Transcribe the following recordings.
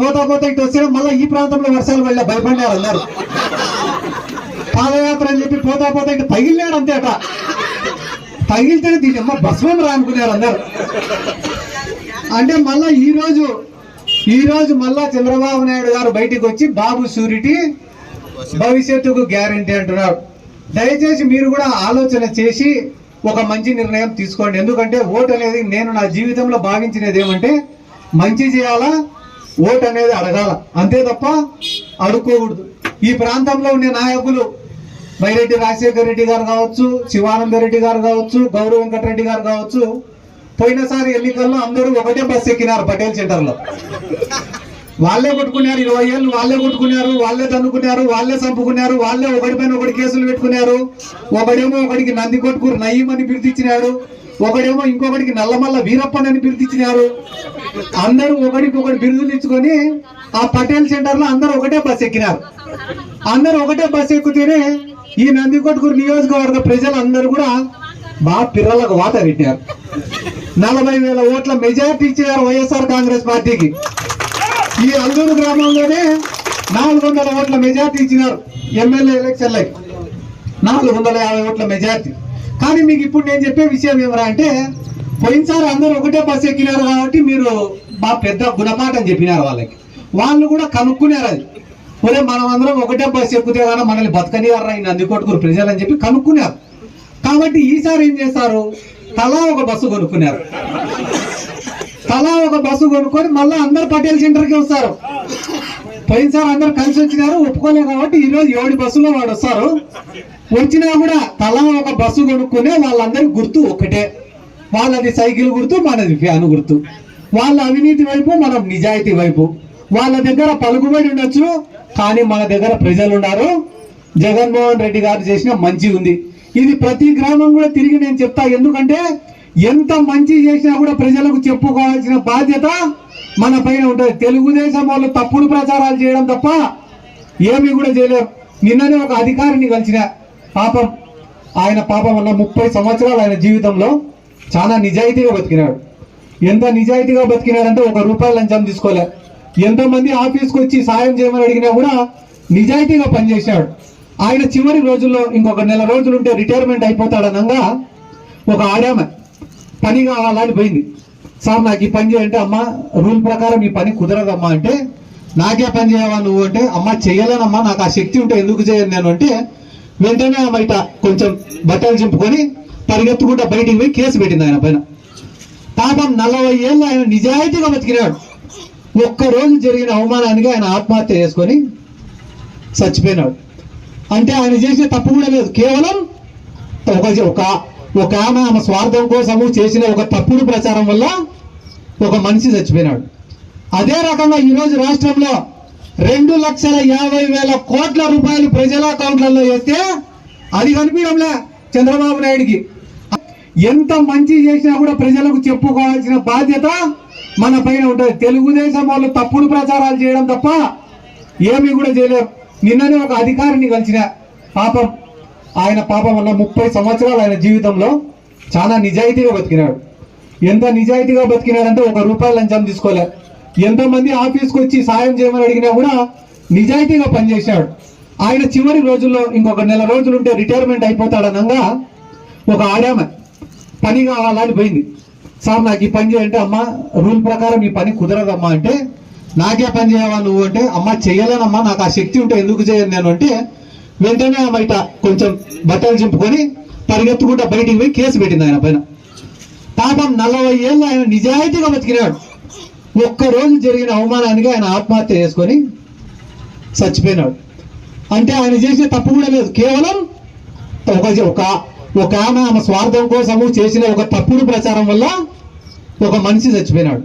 పోతా పోతా ఇటు వచ్చినా మళ్ళీ ఈ ప్రాంతంలో వర్షాలు వెళ్ళా భయపడినారు అందరు. పాదయాత్ర అని చెప్పి పోతా పోతా ఇటు తగిలినాడు అంతే అట. తగిలితేనే దీని అమ్మ భస్మం రానుకున్నారు అందరు. అంటే మళ్ళా ఈ రోజు ఈ రోజు మళ్ళా చంద్రబాబు నాయుడు గారు బయటికి వచ్చి బాబు సూరిటీ భవిష్యత్తుకు గ్యారంటీ అంటున్నారు. దయచేసి మీరు కూడా ఆలోచన చేసి ఒక మంచి నిర్ణయం తీసుకోండి. ఎందుకంటే ఓటు అనేది నేను నా జీవితంలో భావించినది ఏమంటే మంచి చేయాలా ఓటు అనేది అడగాల. అంతే తప్ప అడుక్కోకూడదు. ఈ ప్రాంతంలో ఉండే నాయకులు వైరెడ్డి రాజశేఖర రెడ్డి గారు కావచ్చు శివానంద రెడ్డి గారు కావచ్చు గౌరవ వెంకటరెడ్డి గారు కావచ్చు పోయినసారి ఎన్నికల్లో అందరూ ఒకటే బస్సు ఎక్కినారు పటేల్ సెంటర్లో. వాళ్ళే కొట్టుకున్నారు ఇరవై ఏళ్ళు వాళ్ళే కొట్టుకున్నారు వాళ్ళే తన్నుకున్నారు వాళ్ళే చంపుకున్నారు వాళ్ళే ఒకటి పైన ఒకటి కేసులు పెట్టుకున్నారు. ఒకడేమో ఒకడికి నంది కొట్టుకురు నయ్యమని అని ఒకడేమో ఇంకొకటికి నల్లమల్ల వీరప్పని అని బిరుదిచ్చినారు అందరూ ఒకడికి ఒకటి బిరుదులు ఇచ్చుకొని ఆ పటేల్ సెంటర్లో అందరూ ఒకటే బస్ ఎక్కినారు. అందరూ ఒకటే బస్ ఎక్కుతేనే ఈ నంది కొట్టుకురు నియోజకవర్గ ప్రజలందరూ కూడా బాగా పిల్లలకు వాత పెట్టారు నలభై వేల ఓట్ల మెజార్టీ ఇచ్చినారు వైఎస్ఆర్ కాంగ్రెస్ పార్టీకి. ఈ అల్లూరు గ్రామంలోనే నాలుగు వందల ఓట్ల మెజార్టీ ఇచ్చినారు ఎమ్మెల్యే ఎలక్షన్లకి. నాలుగు వందల యాభై ఓట్ల మెజార్టీ. కానీ మీకు ఇప్పుడు నేను చెప్పే విషయం ఏమరా అంటే పోయినసారి అందరూ ఒకటే బస్సు ఎక్కినారు కాబట్టి మీరు మా పెద్ద గుణపాఠం చెప్పినారు వాళ్ళకి. వాళ్ళు కూడా కనుక్కున్నారు అది. ఒరే మనం అందరం ఒకటే బస్సు ఎక్కుతే కానీ మనల్ని బతకనియారా ఈ నందికొట్టుకురు ప్రజలు అని చెప్పి కనుక్కున్నారు. కాబట్టి ఈసారి ఏం చేస్తారు? తలా ఒక బస్సు కొనుక్కున్నారు. తలా ఒక బస్సు కొనుక్కొని మళ్ళీ అందరు పటేల్ సెంటర్కి వస్తారు. పోయినసారి అందరు కలిసి వచ్చినారు ఒప్పుకోలేదు కాబట్టి ఈ రోజు ఏడు బస్సులో వాడు వస్తారు. వచ్చినా కూడా తలా ఒక బస్సు కొనుక్కునే వాళ్ళందరి గుర్తు ఒకటే వాళ్ళది సైకిల్ గుర్తు మనది ఫ్యాన్ గుర్తు. వాళ్ళ అవినీతి వైపు మనం నిజాయితీ వైపు. వాళ్ళ దగ్గర పలుకుబడి ఉండొచ్చు కానీ మన దగ్గర ప్రజలు ఉన్నారు. జగన్మోహన్ రెడ్డి గారు చేసిన మంచి ఉంది. ఇది ప్రతి గ్రామం కూడా తిరిగి నేను చెప్తా ఎందుకంటే ఎంత మంచి చేసినా కూడా ప్రజలకు చెప్పుకోవాల్సిన బాధ్యత మన పైన ఉంటుంది. తెలుగుదేశం వాళ్ళు తప్పుడు ప్రచారాలు చేయడం తప్ప ఏమీ కూడా చేయలేరు. నిన్ననే ఒక అధికారిని కలిసిన పాపం ఆయన పాపం వల్ల ముప్పై సంవత్సరాలు ఆయన జీవితంలో చాలా నిజాయితీగా బతికినాడు. ఎంత నిజాయితీగా బతికినాడంటే ఒక రూపాయి లంచం తీసుకోలే. ఎంతమంది ఆఫీస్కి వచ్చి సాయం చేయమని అడిగినా కూడా నిజాయితీగా పనిచేశాడు. ఆయన చివరి రోజుల్లో ఇంకొక నెల రోజులు ఉంటే రిటైర్మెంట్ అయిపోతాడనంగా ఒక ఆడామె పని కావాలని పోయింది. సార్ నాకు ఈ పని చేయంటే అమ్మ రూల్ ప్రకారం ఈ పని కుదరదమ్మా అంటే నాకే పని చేయవా నువ్వు అంటే అమ్మ చేయలేనమ్మా నాకు ఆ శక్తి ఉంటే ఎందుకు చేయను నేను అంటే వెంటనే ఆమె ఇట కొంచెం బట్టలు చింపుకొని పరిగెత్తుకుంటా బయటికి పోయి కేసు పెట్టింది ఆయన పైన. పాపం నలభై ఏళ్ళు ఆయన నిజాయితీగా బతికినాడు. ఒక్క రోజు జరిగిన అవమానానికి ఆయన ఆత్మహత్య చేసుకొని చచ్చిపోయినాడు. అంటే ఆయన చేసే తప్పు కూడా లేదు. కేవలం ఒక ఒక ఆమె ఆమె స్వార్థం కోసము చేసిన ఒక తప్పుడు ప్రచారం వల్ల ఒక మనిషి చచ్చిపోయినాడు. అదే రకంగా ఈరోజు రాష్ట్రంలో రెండు లక్షల యాభై వేల కోట్ల రూపాయలు ప్రజల అకౌంట్లలో వేస్తే అది కనిపించడంలే చంద్రబాబు నాయుడికి. ఎంత మంచి చేసినా కూడా ప్రజలకు చెప్పుకోవాల్సిన బాధ్యత మన పైన ఉంటుంది. తెలుగుదేశం వాళ్ళు తప్పుడు ప్రచారాలు చేయడం తప్ప ఏమీ కూడా చేయలేరు. నిన్ననే ఒక అధికారిని కలిసిన పాపం ఆయన పాపం వల్ల ముప్పై సంవత్సరాలు ఆయన జీవితంలో చాలా నిజాయితీగా బతికినాడు. ఎంత నిజాయితీగా బతికినాడంటే ఒక రూపాయి లంచం తీసుకోలే. ఎంతమంది ఆఫీస్కి వచ్చి సాయం చేయమని అడిగినా కూడా నిజాయితీగా పనిచేశాడు. ఆయన చివరి రోజుల్లో ఇంకొక నెల రోజులు ఉంటే రిటైర్మెంట్ అయిపోతాడనంగా ఒక ఆడామె పని కావాలని పోయింది. సార్ నాకు ఈ పని చేయంటే అమ్మ రూల్ ప్రకారం ఈ పని కుదరదమ్మా అంటే నాకే పని చేయవా నువ్వు? అంటే అమ్మ చేయలేనమ్మా నాకు ఆ శక్తి ఉంటే ఎందుకు చేయను నేను? అంటే వెంటనే ఆమె ఇట కొంచెం బట్టలు చింపుకొని పరిగెత్తుకుంటా బయటికి పోయి కేసు పెట్టింది ఆయన పైన. పాపం నలభై ఏళ్ళు ఆయన నిజాయితీగా బతికినాడు. ఒక్క రోజు జరిగిన అవమానానికి ఆయన ఆత్మహత్య చేసుకొని చచ్చిపోయినాడు. అంటే ఆయన చేసిన తప్పు కూడా లేదు. కేవలం ఒక ఒక ఒక ఆమె ఆమె స్వార్థం కోసము చేసిన ఒక తప్పుడు ప్రచారం వల్ల ఒక మనిషి చచ్చిపోయినాడు.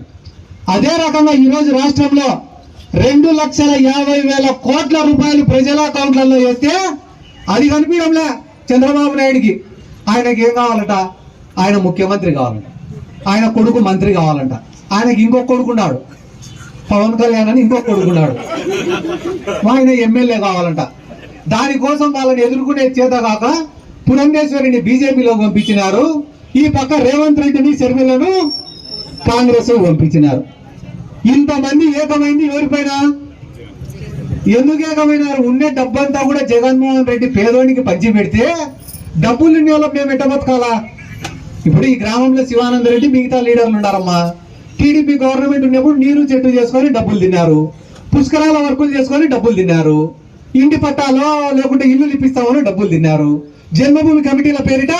అదే రకంగా ఈరోజు రాష్ట్రంలో రెండు లక్షల యాభై వేల కోట్ల రూపాయలు ప్రజల అకౌంట్లలో వేస్తే అది కనిపించడంలే చంద్రబాబు నాయుడికి. ఆయనకి ఏం కావాలట? ఆయన ముఖ్యమంత్రి కావాలంట. ఆయన కొడుకు మంత్రి కావాలంట. ఆయనకి ఇంకొక కొడుకున్నాడు పవన్ కళ్యాణ్ అని ఇంకొక కొడుకున్నాడు ఆయన ఎమ్మెల్యే కావాలంట. దానికోసం వాళ్ళని ఎదుర్కొనే చేత కాక పురంధేశ్వరిని బీజేపీలో పంపించినారు. ఈ పక్క రేవంత్ రెడ్డిని షర్మిలను కాంగ్రెస్ పంపించినారు. ఇంతమంది ఏకమైంది ఎవరిపైన ఎందుకు ఏకమైనారు? ఉండే డబ్బంతా కూడా జగన్మోహన్ రెడ్డి పేదోనికి పంచి పెడితే డబ్బులు ఉన్న వాళ్ళకి మేము ఎట్ట బతకాలా? ఇప్పుడు ఈ గ్రామంలో శివానంద రెడ్డి మిగతా లీడర్లు ఉన్నారమ్మా. టీడీపీ గవర్నమెంట్ ఉన్నప్పుడు నీరు చెట్టు చేసుకొని డబ్బులు తిన్నారు. పుష్కరాల వర్కులు చేసుకొని డబ్బులు తిన్నారు. ఇంటి పట్టాలో లేకుంటే ఇల్లు ఇప్పిస్తామని డబ్బులు తిన్నారు. జన్మభూమి కమిటీల పేరిట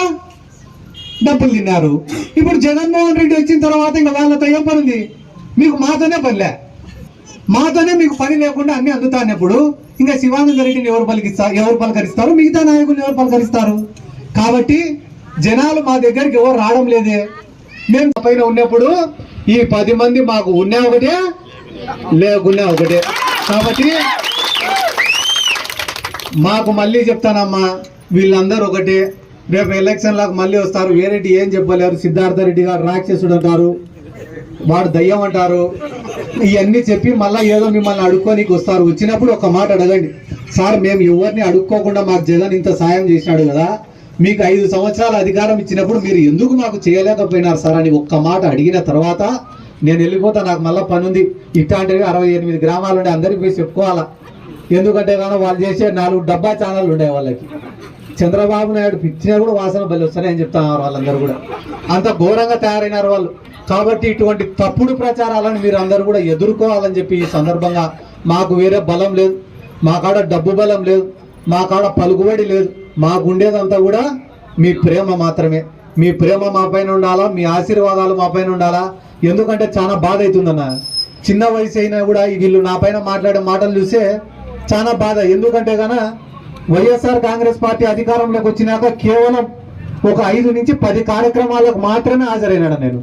డబ్బులు తిన్నారు. ఇప్పుడు జగన్మోహన్ రెడ్డి వచ్చిన తర్వాత ఇంకా వాళ్ళతో ఏం పనుంది మీకు మాతోనే పనిలే. మాతోనే మీకు పని లేకుండా అన్ని అందుతానప్పుడు ఇంకా శివానంద రెడ్డిని ఎవరు పలికిస్తారు ఎవరు పలకరిస్తారు? మిగతా నాయకులు ఎవరు పలకరిస్తారు? కాబట్టి జనాలు మా దగ్గరికి ఎవరు రావడం లేదే. మేము పైన ఉన్నప్పుడు ఈ పది మంది మాకు ఉన్నా ఒకటే లేకున్నా ఒకటే. కాబట్టి మాకు మళ్ళీ చెప్తానమ్మా వీళ్ళందరూ ఒకటే. రేపు ఎలక్షన్లకు మళ్ళీ వస్తారు. వేరేటి ఏం చెప్పలేరు. సిద్ధార్థ రెడ్డి గారు రాక్షసుడు అంటారు. వాడు దయ్యం అంటారు. ఇవన్నీ చెప్పి మళ్ళీ ఏదో మిమ్మల్ని అడుక్కోనికి వస్తారు. వచ్చినప్పుడు ఒక మాట అడగండి. సార్ మేము ఎవరిని అడుక్కోకుండా మాకు జగన్ ఇంత సాయం చేసినాడు కదా. మీకు ఐదు సంవత్సరాల అధికారం ఇచ్చినప్పుడు మీరు ఎందుకు మాకు చేయలేకపోయినారు సార్ అని ఒక్క మాట అడిగిన తర్వాత నేను వెళ్ళిపోతా నాకు మళ్ళీ పని ఉంది ఇట్లాంటివి అరవై ఎనిమిది గ్రామాలు ఉండే అందరికి పోయి చెప్పుకోవాలా? ఎందుకంటే కానీ వాళ్ళు చేసే నాలుగు డబ్బా ఛానళ్ళు ఉండే వాళ్ళకి. చంద్రబాబు నాయుడు పిచ్చినా కూడా వాసన బలి వస్తారని చెప్తున్నారు వాళ్ళందరూ కూడా. అంత ఘోరంగా తయారైనారు వాళ్ళు. కాబట్టి ఇటువంటి తప్పుడు ప్రచారాలను మీరు అందరూ కూడా ఎదుర్కోవాలని చెప్పి ఈ సందర్భంగా మాకు వేరే బలం లేదు మా కాడ డబ్బు బలం లేదు మా కాడ పలుకుబడి లేదు మాకు ఉండేదంతా కూడా మీ ప్రేమ మాత్రమే. మీ ప్రేమ మా పైన ఉండాలా? మీ ఆశీర్వాదాలు మా పైన ఉండాలా? ఎందుకంటే చాలా బాధ అవుతుందన్న. చిన్న వయసు అయినా కూడా ఈ వీళ్ళు నా పైన మాట్లాడే మాటలు చూస్తే చాలా బాధ. ఎందుకంటే గన వైఎస్ఆర్ కాంగ్రెస్ పార్టీ అధికారంలోకి వచ్చినాక కేవలం ఒక ఐదు నుంచి పది కార్యక్రమాలకు మాత్రమే హాజరైనాడు నేను.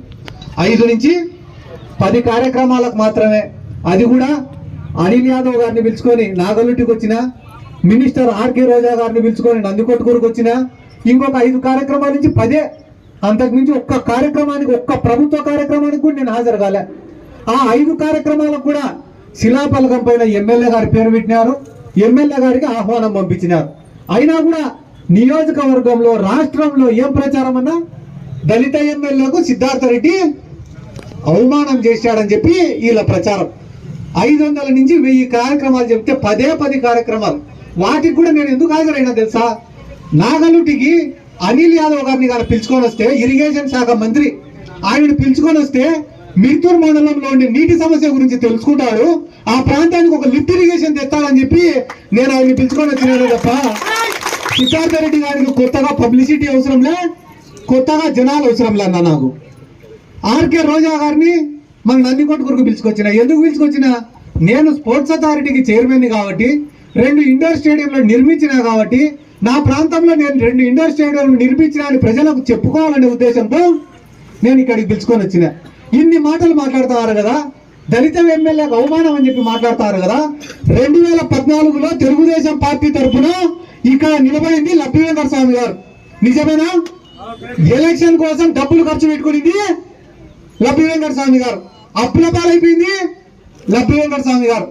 ఐదు నుంచి పది కార్యక్రమాలకు మాత్రమే. అది కూడా అనిల్ యాదవ్ గారిని పిలుచుకొని నాగలుటికి వచ్చిన మినిస్టర్ ఆర్కే రోజా గారిని పిలుచుకొని నందికొట్టుకూరుకు వచ్చిన ఇంకొక ఐదు కార్యక్రమాల నుంచి పదే అంతకుమించి ఒక్క కార్యక్రమానికి ఒక్క ప్రభుత్వ కార్యక్రమానికి కూడా నేను హాజరు కాలే. ఆ ఐదు కార్యక్రమాలకు కూడా శిలాఫలకం పైన ఎమ్మెల్యే గారి పేరు పెట్టినారు. ఎమ్మెల్యే గారికి ఆహ్వానం పంపించినారు. అయినా కూడా నియోజకవర్గంలో రాష్ట్రంలో ఏం ప్రచారం అన్నా దళిత ఎమ్మెల్యేకు సిద్ధార్థ రెడ్డి అవమానం చేశాడని చెప్పి వీళ్ళ ప్రచారం. ఐదు వందల నుంచి వెయ్యి కార్యక్రమాలు చెప్తే పదే పది కార్యక్రమాలు. వాటికి కూడా నేను ఎందుకు హాజరైనా తెలుసా? నాగలుటికి అనిల్ యాదవ్ గారిని గారు పిలుచుకొని వస్తే ఇరిగేషన్ శాఖ మంత్రి ఆయనను పిలుచుకొని వస్తే మిర్తూర్ మండలంలో ఉండే నీటి సమస్య గురించి తెలుసుకుంటాడు ఆ ప్రాంతానికి ఒక లిఫ్ట్ ఇరిగేషన్ తెస్తాడని చెప్పి నేను ఆయన్ని పిలుచుకొని వచ్చినాను తప్ప సిద్ధార్థ రెడ్డి గారికి కొత్తగా పబ్లిసిటీ అవసరంలే కొత్తగా జనాలు అవసరంలే అన్న నాకు. ఆర్కే రోజా గారిని మన నందికొట్టుకురకు పిలుచుకొచ్చిన. ఎందుకు పిలుచుకొచ్చిన? నేను స్పోర్ట్స్ అథారిటీకి చైర్మన్ కాబట్టి రెండు ఇండోర్ స్టేడియంలు నిర్మించిన కాబట్టి నా ప్రాంతంలో నేను రెండు ఇండోర్ స్టేడియంలు నిర్మించిన అని ప్రజలకు చెప్పుకోవాలనే ఉద్దేశంతో నేను ఇక్కడికి పిలుచుకొని వచ్చిన. ఇన్ని మాటలు మాట్లాడుతున్నారు కదా? దళిత ఎమ్మెల్యేకు అవమానం అని చెప్పి మాట్లాడతారు కదా? రెండు వేల పద్నాలుగులో తెలుగుదేశం పార్టీ తరఫున ఇక్కడ నిలబడింది లక్ష్మీవేంద్ర స్వామి గారు. నిజమేనా? ఎలక్షన్ కోసం డబ్బులు ఖర్చు పెట్టుకునింది లబ్బి వెంకట స్వామి గారు. అప్పుల పాలైపోయింది లబ్బి వెంకట స్వామి గారు.